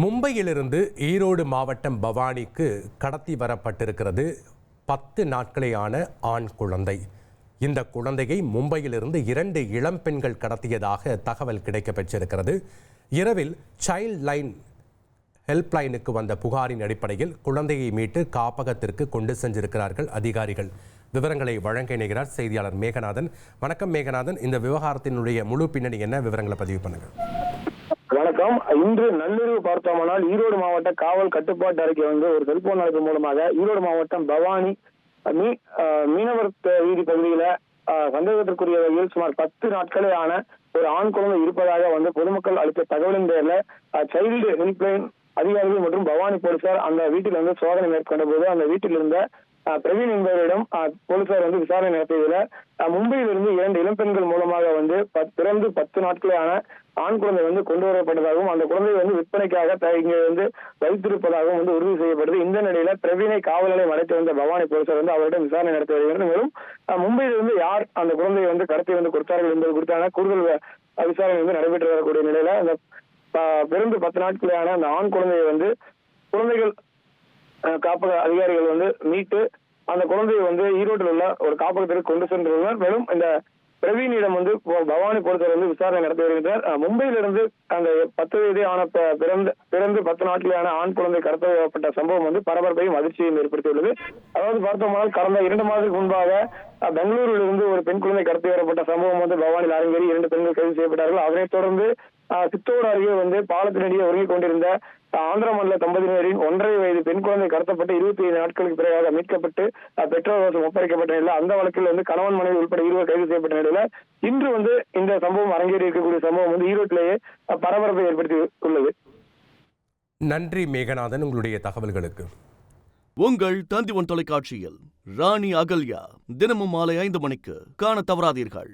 மும்பையிலிருந்து ஈரோடு மாவட்டம் பவானிக்கு கடத்தி வரப்பட்டிருக்கிறது பத்து நாட்களேயான ஆண் குழந்தை. இந்த குழந்தையை மும்பையிலிருந்து இரண்டு இளம் பெண்கள் கடத்தியதாக தகவல் கிடைக்கப்பெற்றிருக்கிறது. இரவில் சைல்ட் லைன் ஹெல்ப்லைனுக்கு வந்த புகாரின் அடிப்படையில் குழந்தையை மீட்டு காப்பகத்திற்கு கொண்டு சென்றிருக்கிறார்கள் அதிகாரிகள். விவரங்களை வழங்க இணைகிறார் செய்தியாளர் மேகநாதன். வணக்கம் மேகநாதன். இந்த விவகாரத்தினுடைய முழு பின்னணி என்ன? விவரங்களை பதிவு பண்ணுங்கள். வணக்கம். இன்று நள்ளிரவு பார்த்தோமானால் ஈரோடு மாவட்ட காவல் கட்டுப்பாட்டு அறிக்கை வந்து ஒரு செல்போன் அழைப்பு மூலமாக ஈரோடு மாவட்டம் பவானி மீ மீனவர் வீதி பகுதியில சந்தேகத்திற்குரிய வகையில் சுமார் பத்து நாட்களே ஆன ஒரு ஆண் குழந்தை இருப்பதாக வந்து பொதுமக்கள் அளித்த தகவலின் பேர்ல சைல்டு ஹெல்ப்லைன் அதிகாரிகள் மற்றும் பவானி போலீசார் அந்த வீட்டில் வந்து சோதனை மேற்கொண்ட போது அந்த வீட்டில் இருந்த பிரவீன் என்பவரிடம் போலீசார் வந்து விசாரணை நடத்தியதுல மும்பையிலிருந்து இரண்டு இளம்பெண்கள் மூலமாக வந்து பத்- பிறந்து பத்து நாட்களேயான ஆண் குழந்தை வந்து கொண்டு வரப்பட்டதாகவும் அந்த குழந்தை வந்து விற்பனைக்காக த- இங்க வந்து வைத்திருப்பதாகவும் வந்து உறுதி செய்யப்படுது. இந்த நிலையில பிரவீனை காவல் நிலையம் அடைத்து வந்த பவானி போலீசார் வந்து அவரிடம் விசாரணை நடத்தி வருகிறது மேலும் மும்பையிலிருந்து யார் அந்த குழந்தையை வந்து கடத்தி வந்து கொடுத்தார்கள் என்பது குறித்தான கூடுதல் விசாரணை வந்து நடைபெற்று வரக்கூடிய நிலையில அந்த பிறந்து பத்து நாட்களேயான அந்த ஆண் குழந்தையை வந்து குழந்தைகள் காப்பக அதிகாரிகள் வந்து மீட்டு அந்த குழந்தையை வந்து ஈரோட்டில் உள்ள ஒரு காப்பகத்திற்கு கொண்டு சென்றுள்ளனர். மேலும் இந்த பிரவீனிடம் வந்து பவானி பொறுத்தவரை வந்து விசாரணை நடத்தி வருகின்றனர். மும்பையிலிருந்து அந்த பத்து வயதே ஆன பிறந்து பிறந்த பிறந்து பத்து நாட்களான ஆண் குழந்தை கடத்தப்பட்ட சம்பவம் வந்து பரபரப்பையும் அதிர்ச்சியையும் ஏற்படுத்தியுள்ளது. அதாவது பார்த்தோம்னால் கடந்த இரண்டு மாதத்துக்கு முன்பாக பெங்களூரிலிருந்து இருந்து ஒரு பெண் குழந்தை கடத்தி வரப்பட்ட சம்பவம் வந்து பவானியில் அரங்கேறி இரண்டு பெண்கள் கைது செய்யப்பட்டார்கள். அதனைத் தொடர்ந்து சித்தோடு அருகே வந்து பாலத்தினடியே உறங்கிக் கொண்டிருந்த ஆந்திர மாநில தம்பதியினரின் ஒன்றரை வயது பெண் குழந்தை கடத்தப்பட்டு இருபத்தி ஐந்து நாட்களுக்கு பிறகாக மீட்கப்பட்டு பெற்றோர் ஒப்படைக்கப்பட்ட நிலையில் அந்த வழக்கில் வந்து கணவன் மனைவி உட்பட இருவர் கைது செய்யப்பட்ட நிலையில இன்று வந்து இந்த சம்பவம் அரங்கேறி இருக்கக்கூடிய சம்பவம் வந்து ஈரோட்டிலேயே பரபரப்பை ஏற்படுத்தி உள்ளது. நன்றி மேகநாதன் உங்களுடைய தகவல்களுக்கு. உங்கள் தந்தி ஒன் தொலைக்காட்சியில் ராணி அகல்யா தினமும் மாலை ஐந்து மணிக்கு காண தவறாதீர்கள்.